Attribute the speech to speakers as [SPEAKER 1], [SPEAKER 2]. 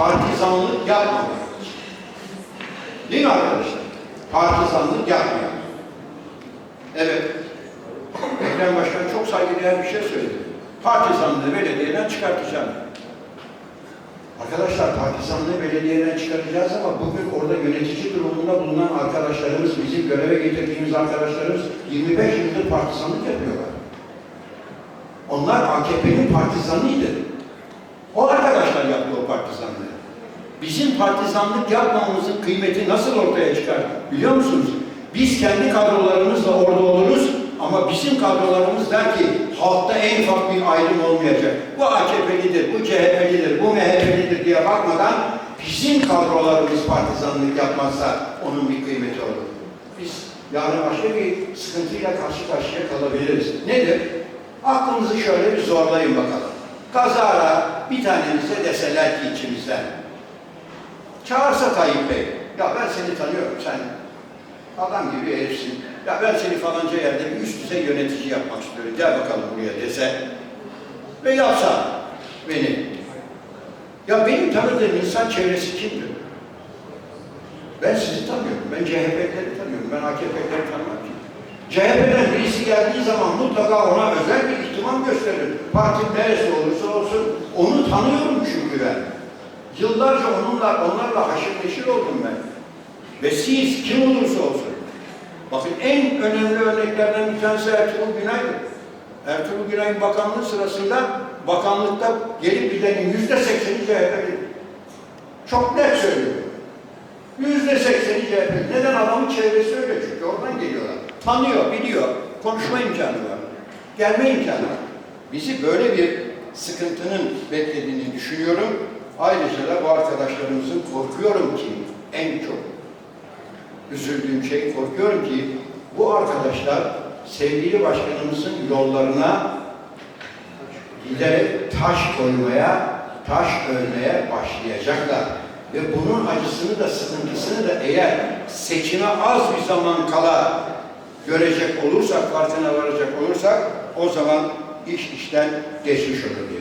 [SPEAKER 1] partizanlık için. Değil mi arkadaşlar? Partizanlık yapmayan. Evet. Ekrem Başkan çok saygıdeğer bir şey söyledi. Partizanlığı belediyeden çıkartacağım. Arkadaşlar partizanlığı belediyeden çıkaracağız ama bugün orada yönetici durumunda bulunan arkadaşlarımız, bizim göreve getirdiğimiz arkadaşlarımız 25 yıldır partizanlık yapıyorlar. Onlar AKP'nin partizanıydı. O arkadaşlar yaptı o partizanlığı. Bizim partizanlık yapmamamızın kıymeti nasıl ortaya çıkar biliyor musunuz? Biz kendi kadrolarımızla orada oluruz ama bizim kadrolarımız der ki halkta en ufak bir ayrım olmayacak. Bu AKP'lidir, bu CHP'lidir, bu MHP'lidir diye bakmadan bizim kadrolarımız partizanlık yapmazsa onun bir kıymeti olur. Biz yarın başka bir sıkıntıyla karşı karşıya kalabiliriz. Nedir? Aklınızı şöyle bir zorlayın bakalım. Kazara bir tanenize deseler ki içimizden. Çağırsa Tayyip Bey. Ya ben seni tanıyorum sen adam gibi herifsin. Ya ben seni falanca yerde bir üst düzey yönetici yapmak istiyorum. Gel bakalım buraya dese. Ve yapsa beni. Ya benim tanıdığım insan çevresi kimdir? Ben sizi tanıyorum. Ben CHP'leri tanıyorum. Ben AKP'leri tanımam ki. CHP'den birisi geldiği zaman mutlaka ona özel bir ihtimam gösteririm. Parti neresi olursa olsun onu tanıyorum çünkü ben. Yıllarca onunla, onlarla haşır neşir oldum ben. Ve siz kim olursa olsun. Bakın en önemli örneklerden bir tanesi Ertuğrul Günay'dır. Ertuğrul Günay'ın bakanlığı sırasında bakanlıkta gelip gidenin yüzde sekseni CHP'li. Çok net söylüyorum. Yüzde sekseni CHP. Neden adamın çevresi öyle çünkü oradan geliyorlar. Tanıyor, biliyor. Konuşma imkanı var. Gelme imkanı var. Bizi böyle bir sıkıntının beklediğini düşünüyorum. Ayrıca da bu arkadaşlarımızın korkuyorum ki en çok üzüldüğüm şey korkuyorum ki bu arkadaşlar sevgili başkanımızın yollarına giderek taş koymaya, taş örmeye başlayacaklar. Ve bunun acısını da sıkıntısını da eğer seçime az bir zaman kala görecek olursak, farkına varacak olursak o zaman iş işten geçmiş olur diye